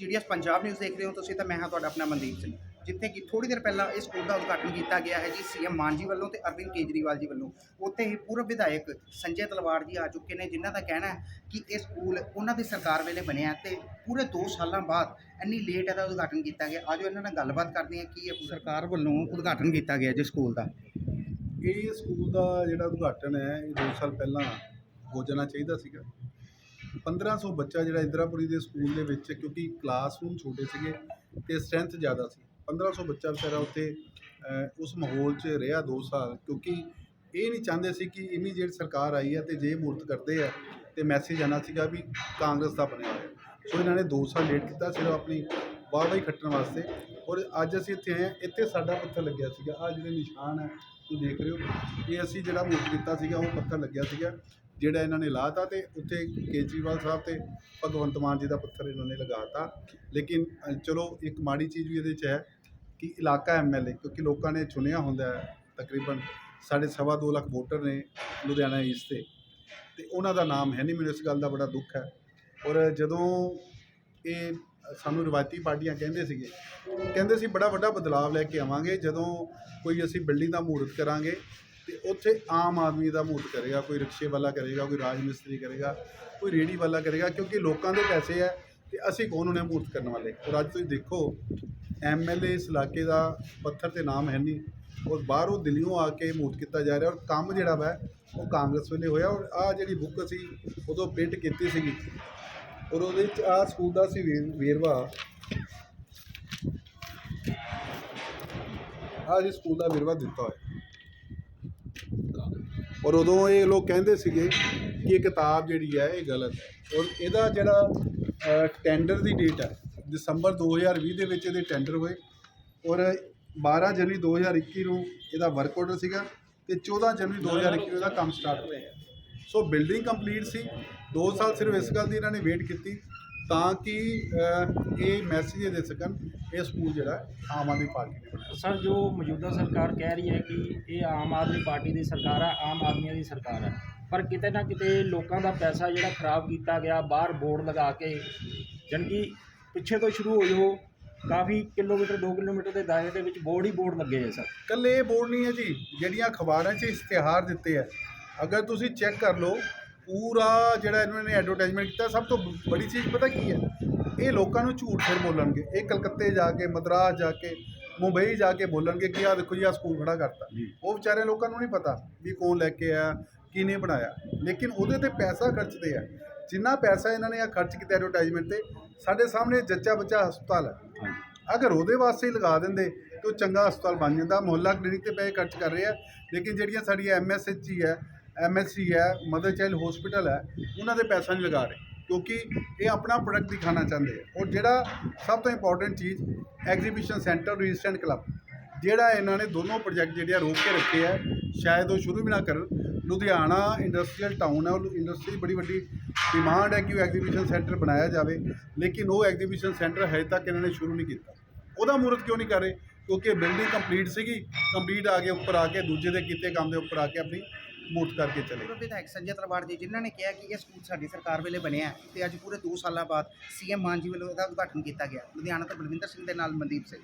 GDS Punjab news ਦੇਖ ਰਹੇ ਹੋ ਤੁਸੀਂ ਤਾਂ ਮੈਂ ਹਾਂ ਤੁਹਾਡਾ ਆਪਣਾ ਮਨਦੀਪ ਸਿੰਘ। ਜਿੱਥੇ ਕਿ ਥੋੜੀ ਦੇਰ ਪਹਿਲਾਂ ਇਸ ਸਕੂਲ ਦਾ ਉਦਘਾਟਨ ਕੀਤਾ ਗਿਆ ਹੈ ਜੀ ਸੀਐਮ ਮਾਨ ਜੀ ਵੱਲੋਂ ਤੇ ਅਰਵਿੰਦ ਕੇਜਰੀਵਾਲ ਜੀ ਵੱਲੋਂ। ਉੱਥੇ ਹੀ ਪੂਰਵ ਵਿਧਾਇਕ ਸੰਜੇ ਤਲਵਾੜ ਜੀ ਆ ਚੁੱਕੇ ਨੇ ਜਿਨ੍ਹਾਂ ਦਾ ਕਹਿਣਾ ਹੈ ਕਿ ਇਹ ਸਕੂਲ ਉਹਨਾਂ ਦੀ ਸਰਕਾਰ ਵੇਲੇ ਬਣਿਆ ਤੇ ਪੂਰੇ 2 ਸਾਲਾਂ ਬਾਅਦ ਇੰਨੀ ਲੇਟ ਇਹਦਾ ਉਦਘਾਟਨ ਕੀਤਾ ਗਿਆ। ਆਜੋ ਇਹਨਾਂ ਨਾਲ ਗੱਲਬਾਤ ਕਰਦੇ ਹਾਂ ਕੀ ਇਹ ਸਰਕਾਰ ਵੱਲੋਂ ਉਦਘਾਟਨ ਕੀਤਾ ਗਿਆ ਜੀ ਸਕੂਲ ਦਾ। ਇਹ ਸਕੂਲ ਦਾ ਜਿਹੜਾ ਉਦਘਾਟਨ ਹੈ ਇਹ 2 ਸਾਲ ਪਹਿਲਾਂ ਹੋ ਜਾਣਾ ਚਾਹੀਦਾ ਸੀਗਾ। 1500 ਬੱਚਾ ਜਿਹੜਾ ਇੰਦਰਾਪੁਰੀ ਦੇ ਸਕੂਲ ਦੇ ਵਿੱਚ, ਕਿਉਂਕਿ ਕਲਾਸਰੂਮ ਛੋਟੇ ਸੀਗੇ ਤੇ ਸਟਰੈਂਥ ਜ਼ਿਆਦਾ ਸੀ। 1500 ਬੱਚਾ ਵਿਚਾਰਾ ਉੱਥੇ ਉਸ ਮਾਹੌਲ 'ਚ ਰਿਹਾ 2 ਸਾਲ, ਕਿਉਂਕਿ ਇਹ ਨਹੀਂ ਚਾਹੁੰਦੇ ਸੀ ਕਿ ਇਮੀਡੀਏਟ ਸਰਕਾਰ ਆਈ ਹੈ ਤੇ ਜੇ ਮੂਰਤ ਕਰਦੇ ਆ ਤੇ ਮੈਸੇਜ ਆਣਾ ਸੀਗਾ ਵੀ ਕਾਂਗਰਸ ਦਾ ਬਣਿਆ ਹੋਇਆ। ਸੋ ਇਹਨਾਂ ਨੇ 2 ਸਾਲ ਲੇਟ ਕੀਤਾ, ਸਿਰਫ ਆਪਣੀ ਵਾਹ ਵਾਹੀ ਖੱਟਣ ਵਾਸਤੇ। ਔਰ ਅੱਜ ਅਸੀਂ ਇੱਥੇ ਆਏ ਹਾਂ, ਇੱਥੇ ਸਾਡਾ ਪੱਥਰ ਲੱਗਿਆ ਸੀਗਾ। ਆ ਜਿਹੜੇ ਨਿਸ਼ਾਨ ਹੈ, ਤੁਸੀਂ ਦੇਖ ਰਹੇ ਹੋ, ਇਹ ਅਸੀਂ ਜਿਹੜਾ ਮੂਰਤ ਕੀਤਾ ਸੀਗਾ, ਉਹ ਪੱਥਰ ਲੱਗਿਆ ਸੀਗਾ। ਜਿਹੜਾ ਇਹਨਾਂ ਨੇ ਲਾਤਾ ਤੇ ਉੱਥੇ ਕੇਜਰੀਵਾਲ ਸਾਹਿਬ ਤੇ ਭਗਵੰਤ ਮਾਨ ਜੀ ਦਾ ਪੱਥਰ ਇਹਨਾਂ ਨੇ ਲਗਾਤਾ। ਲੇਕਿਨ ਚਲੋ, ਇੱਕ ਮਾੜੀ ਚੀਜ਼ ਵੀ ਇਹਦੇ 'ਚ ਹੈ ਕਿ ਇਲਾਕਾ ਐਮਐਲਏ ਕਿਉਂਕਿ ਲੋਕਾਂ ਨੇ ਚੁਣਿਆ ਹੁੰਦਾ ਹੈ ਤਕਰੀਬਨ ਸਾਡੇ ਸਵਾ ਦੋ ਲੱਖ ਵੋਟਰ ਨੇ ਲੁਧਿਆਣਾ ਈਸਟ ਤੇ। ਤੇ ਉਹਨਾਂ ਦਾ ਨਾਮ ਹੈ ਨਹੀਂ ਮੈਨੂੰ ਇਸ ਗੱਲ ਦਾ ਬੜਾ ਦੁੱਖ ਹੈ। ਔਰ ਜਦੋਂ ਇਹ ਸਾਨੂੰ ਰਵਾਇਤੀ ਪਾਰਟੀਆਂ ਕਹਿੰਦੇ ਸੀਗੇ, ਕਹਿੰਦੇ ਸੀ ਬੜਾ ਵੱਡਾ ਬਦਲਾਵ ਲੈ ਕੇ ਆਵਾਂਗੇ, ਜਦੋਂ ਕੋਈ ਅਸੀਂ ਬਿਲਡਿੰਗ ਦਾ ਮਹੂਰਤ ਕਰਾਂਗੇ ਤੇ ਉੱਥੇ ਆਮ ਆਦਮੀ ਦਾ ਮਹੂਰਤ ਕਰੇਗਾ, ਕੋਈ ਰਿਕਸ਼ੇ ਵਾਲਾ ਕਰੇਗਾ, ਕੋਈ ਰਾਜ ਮਿਸਤਰੀ ਕਰੇਗਾ, ਕੋਈ ਰੇੜੀ ਵਾਲਾ ਕਰੇਗਾ, ਕਿਉਂਕਿ ਲੋਕਾਂ ਦੇ ਪੈਸੇ ਹੈ ਤੇ ਅਸੀਂ ਕੌਣ ਉਹਨੇ ਮੂਰਤ ਕਰਨ ਵਾਲੇ? ਔਰ ਅੱਜ ਤੁਸੀਂ ਦੇਖੋ ਐਮਐਲਏ ਇਸ ਇਲਾਕੇ ਦਾ ਪੱਥਰ ਤੇ ਨਾਮ ਹੈ ਨਹੀਂ। ਔਰ ਬਾਹਰੋਂ ਦਿੱਲੀੋਂ ਆ ਕੇ ਮੂਰਤ ਕੀਤਾ ਜਾ ਰਿਹਾ ਔਰ ਕੰਮ ਜਿਹੜਾ ਵਾ, ਉਹ ਕਾਂਗਰਸ ਵੇਲੇ ਹੋਇਆ ਔਰ ਆ ਜਿਹੜੀ ਬੁੱਕ ਅਸੀਂ ਉਦੋਂ ਪ੍ਰਿੰਟ ਕੀਤੀ ਸੀਗੀ। ਔਰ ਉਹਦੇ ਵਿੱਚ ਆ ਸਕੂਲ ਦਾ ਸੀ ਵੇਰਵਾ। ਆ ਜੀ ਸਕੂਲ ਦਾ ਵੇਰਵਾ ਦਿੱਤਾ ਹੋਇਆ। ਔਰ ਉਦੋਂ ਇਹ ਲੋਕ ਕਹਿੰਦੇ ਸੀਗੇ ਕਿ ਇਹ ਕਿਤਾਬ ਜਿਹੜੀ ਹੈ ਇਹ ਗਲਤ ਹੈ। ਔਰ ਇਹਦਾ ਜਿਹੜਾ ਟੈਂਡਰ ਦੀ ਡੇਟ ਹੈ, ਦਸੰਬਰ 2020 ਦੇ ਵਿੱਚ ਇਹਦੇ ਟੈਂਡਰ ਹੋਏ। ਔਰ 12 ਜਨਵਰੀ 2021 ਨੂੰ ਇਹਦਾ ਵਰਕ ਆਰਡਰ ਸੀਗਾ ਤੇ 14 ਜਨਵਰੀ 2021 ਨੂੰ ਇਹਦਾ ਕੰਮ ਸਟਾਰਟ ਹੋਇਆ। ਸੋ ਬਿਲਡਿੰਗ ਕੰਪਲੀਟ ਸੀ। 2 ਸਾਲ ਸਿਰਫ ਇਸ ਗੱਲ ਦੀ ਇਹਨਾਂ ਨੇ ਵੇਟ ਕੀਤੀ। ਤਾਂ ਕਿ ਇਹ ਮੈਸੇਜ ਦੇ ਸਕਣ ਇਹ ਸਕੂਲ ਜਿਹੜਾ ਹੈ, ਆਮ ਆਦਮੀ ਪਾਰਟੀ ਨੇ ਬਣਾਇਆ। ਸਰ ਜੋ ਮੌਜੂਦਾ ਸਰਕਾਰ ਕਹਿ ਰਹੀ ਹੈ ਕਿ ਇਹ ਆਮ ਆਦਮੀ ਪਾਰਟੀ ਦੀ ਸਰਕਾਰ ਹੈ ਆਮ ਆਦਮੀਆਂ ਦੀ ਸਰਕਾਰ ਹੈ ਪਰ ਕਿਤੇ ਨਾ ਕਿਤੇ ਲੋਕਾਂ ਦਾ ਪੈਸਾ ਜਿਹੜਾ ਖਰਾਬ ਕੀਤਾ ਗਿਆ ਬਾਹਰ ਬੋਰਡ ਲਗਾ ਕੇ ਜਾਣੀ ਕਿ ਪਿੱਛੇ ਤੋਂ ਸ਼ੁਰੂ ਹੋਈ ਉਹ ਕਾਫੀ ਕਿਲੋਮੀਟਰ 2 ਕਿਲੋਮੀਟਰ ਦੇ ਦਾਇਰੇ ਦੇ ਵਿੱਚ ਬੋਰਡ ਹੀ ਬੋਰਡ ਲੱਗੇ ਹੈ ਸਰ ਕੱਲੇ ਇਹ ਬੋਰਡ ਨਹੀਂ ਹੈ ਜੀ ਜਿਹੜੀਆਂ ਅਖਬਾਰਾਂ 'ਚ ਇਸ਼ਤਿਹਾਰ ਦਿੱਤੇ ਆ ਅਗਰ ਤੁਸੀਂ ਚੈੱਕ ਕਰ ਲਓ ਪੂਰਾ ਜਿਹੜਾ ਇਹਨਾਂ ਨੇ ਐਡਵਰਟਾਈਜ਼ਮੈਂਟ ਕੀਤਾ ਸਭ ਤੋਂ ਬੜੀ ਚੀਜ਼ ਪਤਾ ਕੀ ਹੈ? ਇਹ ਲੋਕਾਂ ਨੂੰ ਝੂਠ ਫਿਰ ਬੋਲਣਗੇ। ਇਹ ਕਲਕੱਤੇ ਜਾ ਕੇ ਮਦਰਾਸ ਜਾ ਕੇ ਮੁੰਬਈ ਜਾ ਕੇ ਬੋਲਣਗੇ ਕਿ ਆ ਦੇਖੋ ਜੀ ਆ ਸਕੂਲ ਖੜਾ ਕਰਤਾ। ਉਹ ਵਿਚਾਰੇ ਲੋਕਾਂ ਨੂੰ ਨਹੀਂ ਪਤਾ ਵੀ ਕੌਣ ਲੈ ਕੇ ਆਇਆ ਕਿਹਨੇ ਬਣਾਇਆ। ਲੇਕਿਨ ਉਹਦੇ ਤੇ ਪੈਸਾ ਖਰਚਦੇ ਆ। ਜਿੰਨਾ ਪੈਸਾ ਇਹਨਾਂ ਨੇ ਆ ਖਰਚ ਕੀਤਾ ਐਡਵਰਟਾਈਜ਼ਮੈਂਟ ਤੇ ਸਾਡੇ ਸਾਹਮਣੇ ਜੱਚਾ ਬੱਚਾ ਹਸਪਤਾਲ ਹੈ। ਅਗਰ ਉਹਦੇ ਵਾਸਤੇ ਹੀ ਲਗਾ ਦਿੰਦੇ ਤੇ ਉਹ ਚੰਗਾ ਹਸਪਤਾਲ ਬਣ ਜਾਂਦਾ। ਮੁਹੱਲਾ ਕਲੀਨਿਕ ਤੇ ਪੈਸੇ ਖਰਚ ਕਰ ਰਹੇ। ਆ ਲੇਕਿਨ ਜਿਹੜੀਆਂ ਸਾਡੀਆਂ ਐਮਐਸਐਚ ਹੈ ਐਮਐਸਸੀ ਹੈ ਮਦਰ ਚਾਈਲਡ ਹਸਪੀਟਲ ਹੈ, ਉਹਨਾਂ ਦੇ ਪੈਸਾ ਨਹੀਂ ਲਗਾ ਰਹੇ ਕਿਉਂਕਿ ਇਹ ਆਪਣਾ ਪ੍ਰੋਡਕਟ ਦਿਖਾਣਾ ਚਾਹੁੰਦੇ ਆ। ਔਰ ਜਿਹੜਾ ਸਭ ਤੋਂ ਇੰਪੋਰਟੈਂਟ ਚੀਜ਼ ਐਗਜ਼ੀਬਿਸ਼ਨ ਸੈਂਟਰ ਰੈਜ਼ੀਸਟੈਂਟ ਕਲੱਬ ਜਿਹੜਾ ਇਹਨਾਂ ਨੇ ਦੋਨੋਂ ਪ੍ਰੋਜੈਕਟ ਜਿਹੜੇ ਆ ਰੋਕ ਕੇ ਰੱਖੇ ਆ, ਸ਼ਾਇਦ ਉਹ ਸ਼ੁਰੂ ਵੀ ਨਾ ਕਰਨ। ਲੁਧਿਆਣਾ ਇੰਡਸਟਰੀਅਲ ਟਾਊਨ ਹੈ, ਉਹ ਇੰਡਸਟਰੀ ਬੜੀ ਵੱਡੀ ਡਿਮਾਂਡ ਹੈ ਕਿ ਉਹ ਐਗਜ਼ੀਬਿਸ਼ਨ ਸੈਂਟਰ ਬਣਾਇਆ ਜਾਵੇ। ਲੇਕਿਨ ਉਹ ਐਗਜ਼ੀਬਿਸ਼ਨ ਸੈਂਟਰ ਹਜੇ ਤੱਕ ਇਹਨਾਂ ਨੇ ਸ਼ੁਰੂ ਨਹੀਂ ਕੀਤਾ। ਉਹਦਾ ਮੂਰਤ ਕਿਉਂ ਨਹੀਂ ਕਰ ਰਹੇ? ਕਿਉਂਕਿ ਬਿਲਡਿੰਗ ਕੰਪਲੀਟ ਸੀਗੀ ਕੰਪਲੀਟ ਆ ਕੇ ਉੱਪਰ ਆ ਕੇ, ਦੂਜੇ ਦੇ ਕੀਤੇ ਕੰਮ ਦੇ ਉੱਪਰ ਆ ਕੇ ਆਪਣੀ ਮੂਰਤ ਕਰਕੇ ਚਲੇ ਗਏ। ਵਿਧਾਇਕ ਸੰਜੇ ਤਲਵਾੜ ਜੀ, ਜਿਨ੍ਹਾਂ ਨੇ ਕਿਹਾ ਕਿ ਇਹ ਸਕੂਲ ਸਾਡੀ ਸਰਕਾਰ ਵੇਲੇ ਬਣਿਆ ਹੈ ਤੇ ਅੱਜ ਪੂਰੇ 2 ਸਾਲਾਂ ਬਾਅਦ ਸੀਐਮ ਮਾਨ ਜੀ ਵੱਲੋਂ ਇਹਦਾ ਉਦਘਾਟਨ ਕੀਤਾ ਗਿਆ। ਲੁਧਿਆਣਾ ਤੋਂ ਬਲਵਿੰਦਰ ਸਿੰਘ ਦੇ ਨਾਲ ਮਨਦੀਪ ਸਿੰਘ।